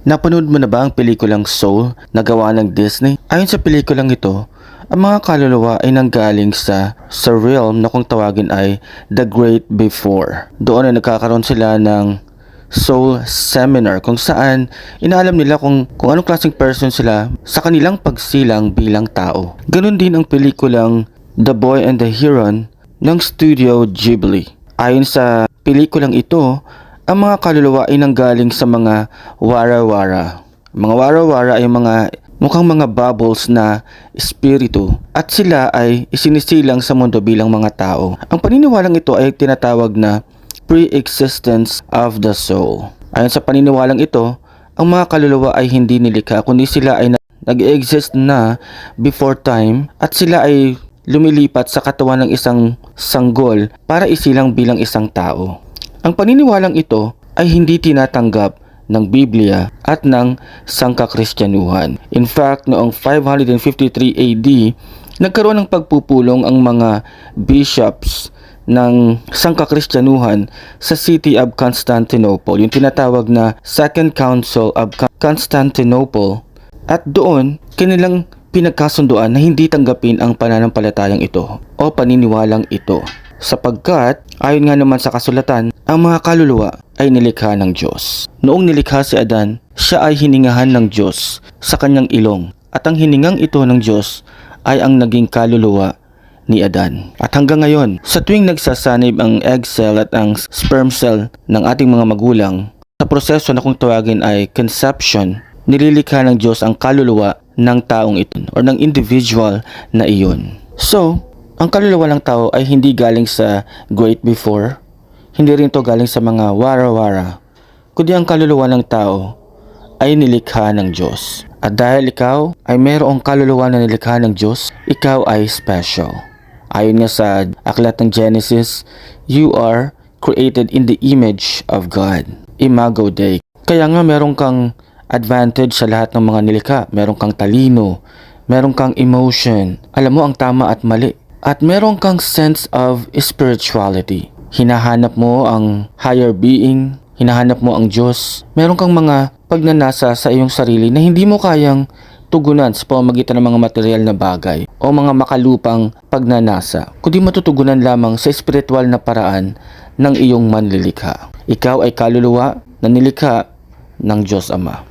Napanood mo na ba ang pelikulang Soul na gawa ng Disney? Ayon sa pelikulang ito, ang mga kaluluwa ay nanggaling sa sa realm na kung tawagin ay The Great Before. Doon ay nagkakaroon sila ng soul seminar kung saan inaalam nila kung, kung anong klaseng person sila sa kanilang pagsilang bilang tao. Ganon din ang pelikulang The Boy and the Heron ng Studio Ghibli. Ayon sa pelikulang ito, ang mga kaluluwa ay nanggaling sa mga wara-wara. Mga wara-wara ay mga mukhang mga bubbles na espiritu at sila ay isinisilang sa mundo bilang mga tao. Ang paniniwalang ito ay tinatawag na pre-existence of the soul. Ayon sa paniniwalang ito, ang mga kaluluwa ay hindi nilikha kundi sila ay na- nag-exist na before time at sila ay lumilipat sa katawan ng isang sanggol para isilang bilang isang tao. Ang paniniwalang ito ay hindi tinatanggap ng Biblia at ng sangkakristyanuhan. In fact, noong 553 AD, nagkaroon ng pagpupulong ang mga bishops ng sangkakristyanuhan sa city of Constantinople, yung tinatawag na Second Council of Constantinople. At doon, kanilang pinagkasunduan na hindi tanggapin ang pananampalatayang ito o paniniwalang ito sapagkat ayon nga naman sa kasulatan, ang mga kaluluwa ay nilikha ng Diyos. Noong nilikha si Adan, siya ay hiningahan ng Diyos sa kanyang ilong at ang hiningang ito ng Diyos ay ang naging kaluluwa ni Adan. At hanggang ngayon, sa tuwing nagsasanib ang egg cell at ang sperm cell ng ating mga magulang, sa proseso na kung tawagin ay conception, nililikha ng Diyos ang kaluluwa ng taong ito or ng individual na iyon. So, ang kaluluwa ng tao ay hindi galing sa great before, hindi rin to galing sa mga wara-wara, kundi ang kaluluwa ng tao ay nilikha ng Diyos. At dahil ikaw ay mayroong kaluluwa na nilikha ng Diyos, ikaw ay special. Ayon nga sa aklat ng Genesis, you are created in the image of God. Imago Dei. Kaya nga meron kang advantage sa lahat ng mga nilikha. Meron kang talino, meron kang emotion. Alam mo ang tama at mali. At meron kang sense of spirituality. Hinahanap mo ang higher being, hinahanap mo ang Diyos. Meron kang mga pagnanasa sa iyong sarili na hindi mo kayang tugunan sa pamamagitan ng mga material na bagay o mga makalupang pagnanasa, kundi matutugunan lamang sa espiritual na paraan ng iyong manlilikha. Ikaw ay kaluluwa na nilikha ng Diyos Ama.